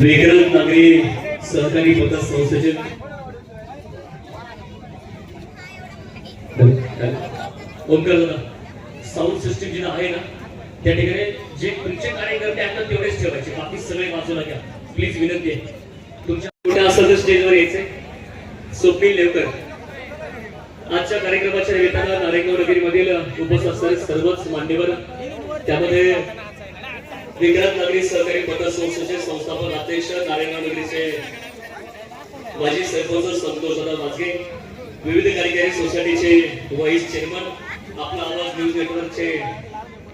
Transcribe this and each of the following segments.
विक्रम नगरी सहकारी पतक संस्थेचे. ओमकार दादा साऊंड सिस्टीम जी आहे ना त्या ठिकाणी जे तुमचे कार्यकर्ते आहेत ना तेवढेच ठेवायचे. बाकी सगळे बाजूला घ्या. प्लीज विनंती आहे. तुमच्या कुठे असेल तर स्टेजवर यायचे स्वप्नील लेवकर. आजच्या कार्यक्रमाच्या निमित्तानं नारेगाव नगरीमधील उपस्थित असणारे सर्वच मान्यवर त्यामध्ये विक्रम नगरी सहकारी पतसंस्थेचे संस्थापक अध्यक्ष नारायणगाव नगरीचे माजी सरपंच संतोषदा दादा विविध कार्यकारी सोसायटीचे व्हाईस चेअरमन आपला आवाज न्यूज नेटवर्कचे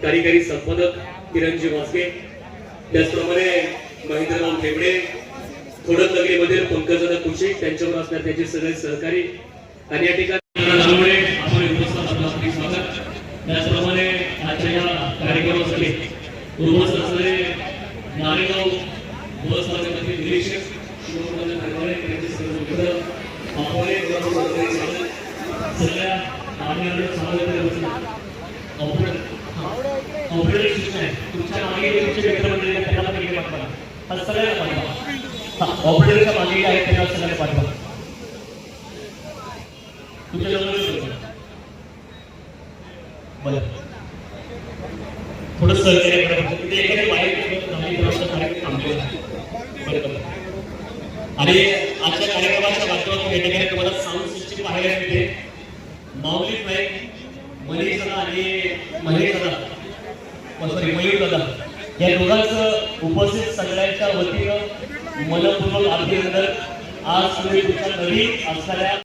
कार्यकारी संपादक किरणजी वाजगे त्याचप्रमाणे महेंद्रराव ठेवडे थोडक नगरीमधील पंकजदा कुशी त्यांच्यावर असणार त्यांचे सगळे सहकारी. आणि या ठिकाणी आपण स्वागत. त्याचप्रमाणे आजच्या या कार्यक्रमासाठी उपस्थित असणारे नारेगाव बस स्थानकातील निरीक्षक शिवकुमार नरवाडे यांचे सर्व मित्र आपले सगळ्या आमदारांना स्वागत करतो. आहे तुमच्या मागे तुमचे मित्रमंडळी त्यांना पण पाठवा. हा सगळ्यांना पाठवा. हा ऑपरेटरच्या मागे आहे त्यांना सगळ्यांना पाठवा. तुमच्या जवळ बरं. थोडं सहकार्य करा. फक्त एखाद्या बाहेर गेलं तर आणि आजच्या कार्यक्रमाच्या माध्यमातून या ठिकाणी तुम्हाला साऊंड सिस्टीम पाहायला मिळते. माऊली नाईक मनीष दादा आणि महेश दादा सॉरी oh, मयूर दादा या दोघांचं उपस्थित सगळ्यांच्या वतीनं मनपूर्वक अभिनंदन. आज तुम्ही तुमच्या नवीन असणाऱ्या